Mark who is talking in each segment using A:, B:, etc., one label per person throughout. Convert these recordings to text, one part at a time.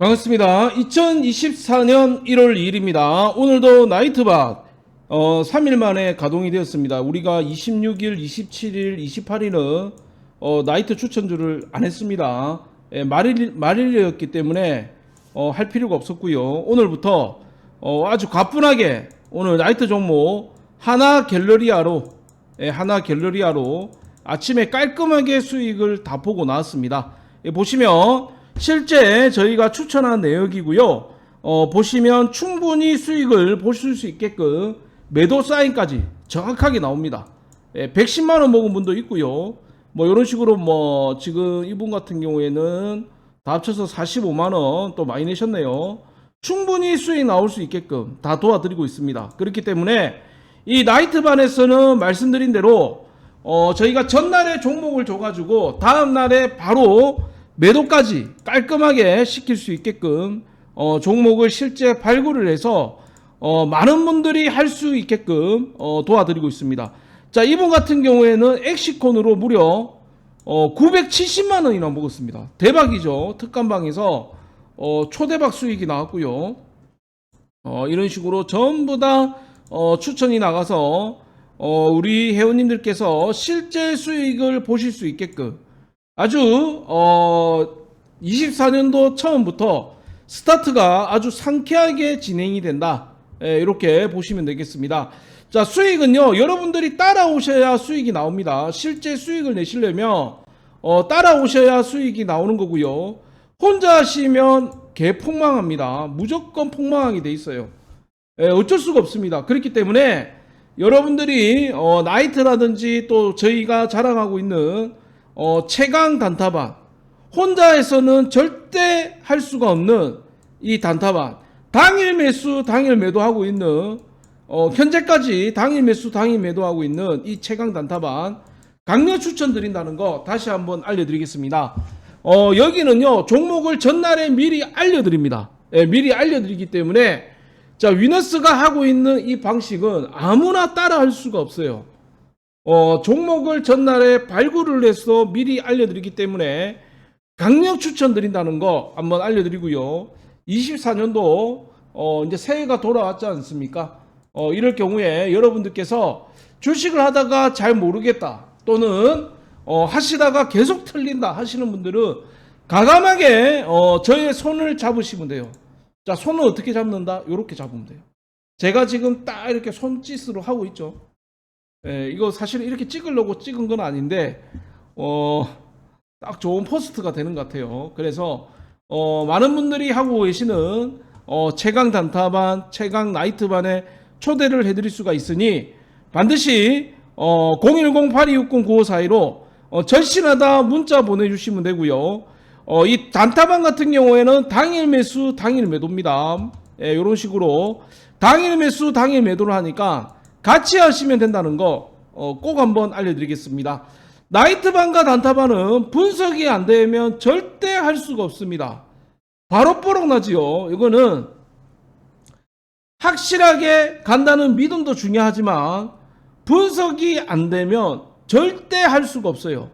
A: 반갑습니다. 2024년 1월 2일입니다. 오늘도 나이트밭 어, 3일 만에 가동이 되었습니다. 우리가 26일, 27일, 28일은 어, 나이트 추천주를 안 했습니다. 예, 말일, 말일이었기 때문에 어, 할 필요가 없었고요. 오늘부터 어, 아주 가뿐하게 오늘 나이트 종목 하나 갤러리아로 예, 하나 갤러리아로 아침에 깔끔하게 수익을 다 보고 나왔습니다. 예, 보시면 실제 저희가 추천한 내역이고요. 어, 보시면 충분히 수익을 보실 수 있게끔 매도 사인까지 정확하게 나옵니다. 예, 110만 원 먹은 분도 있고요. 뭐 이런 식으로 뭐 지금 이분 같은 경우에는 다 합쳐서 45만 원 또 많이 내셨네요. 충분히 수익 나올 수 있게끔 다 도와드리고 있습니다. 그렇기 때문에 이 나이트반에서는 말씀드린 대로 어, 저희가 전날에 종목을 줘가지고 다음날에 바로 매도까지 깔끔하게 시킬 수 있게끔 어, 종목을 실제 발굴을 해서 어, 많은 분들이 할 수 있게끔 어, 도와드리고 있습니다. 자 이분 같은 경우에는 엑시콘으로 무려 어, 970만 원이나 먹었습니다. 대박이죠. 특감방에서 어, 초대박 수익이 나왔고요. 어, 이런 식으로 전부 다 어, 추천이 나가서 어, 우리 회원님들께서 실제 수익을 보실 수 있게끔 아주 어, 24년도 처음부터 스타트가 아주 상쾌하게 진행이 된다. 예, 이렇게 보시면 되겠습니다. 자, 수익은요, 여러분들이 따라오셔야 수익이 나옵니다. 실제 수익을 내시려면, 어, 따라오셔야 수익이 나오는 거고요. 혼자 하시면 개 폭망합니다. 무조건 폭망하게 돼 있어요. 예, 어쩔 수가 없습니다. 그렇기 때문에 여러분들이 어, 나이트라든지 또 저희가 자랑하고 있는 어, 최강 단타반 혼자에서는 절대 할 수가 없는 이 단타반 당일 매수 당일 매도하고 있는 어, 현재까지 당일 매수 당일 매도하고 있는 이 최강 단타반 강력 추천드린다는 거 다시 한번 알려드리겠습니다. 어, 여기는요 종목을 전날에 미리 알려드립니다. 예, 미리 알려드리기 때문에 자 위너스가 하고 있는 이 방식은 아무나 따라 할 수가 없어요. 어, 종목을 전날에 발굴을 해서 미리 알려드리기 때문에 강력 추천드린다는 거 한번 알려드리고요. 24년도 어, 이제 새해가 돌아왔지 않습니까? 어, 이럴 경우에 여러분들께서 주식을 하다가 잘 모르겠다 또는 어, 하시다가 계속 틀린다 하시는 분들은 가감하게 어, 저의 손을 잡으시면 돼요. 자, 손을 어떻게 잡는다? 이렇게 잡으면 돼요. 제가 지금 딱 이렇게 손짓으로 하고 있죠. 예, 이거 사실 이렇게 찍으려고 찍은 건 아닌데, 어, 딱 좋은 포스트가 되는 것 같아요. 그래서, 어, 많은 분들이 하고 계시는, 어, 최강 단타반, 최강 나이트반에 초대를 해드릴 수가 있으니, 반드시, 어, 010-8260-9542로, 어, 절실하다 문자 보내주시면 되고요. 어, 이 단타반 같은 경우에는 당일 매수, 당일 매도입니다. 예, 이런 식으로 당일 매수, 당일 매도를 하니까 같이 하시면 된다는 거 어, 꼭 한번 알려드리겠습니다. 나이트반과 단타반은 분석이 안 되면 절대 할 수가 없습니다. 바로 뽀록 나지요. 이거는 확실하게 간다는 믿음도 중요하지만 분석이 안 되면 절대 할 수가 없어요.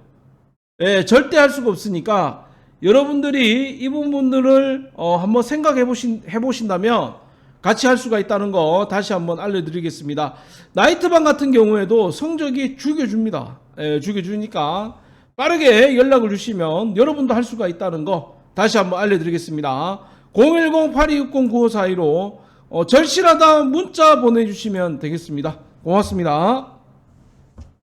A: 예, 절대 할 수가 없으니까 여러분들이 이 부분들을 어, 한번 생각해 보신 해보신다면 같이 할 수가 있다는 거 다시 한번 알려드리겠습니다. 나이트반 같은 경우에도 성적이 죽여줍니다. 예, 죽여주니까 빠르게 연락을 주시면 여러분도 할 수가 있다는 거 다시 한번 알려드리겠습니다. 010-8260-9542로 어, 절실하다 문자 보내주시면 되겠습니다. 고맙습니다.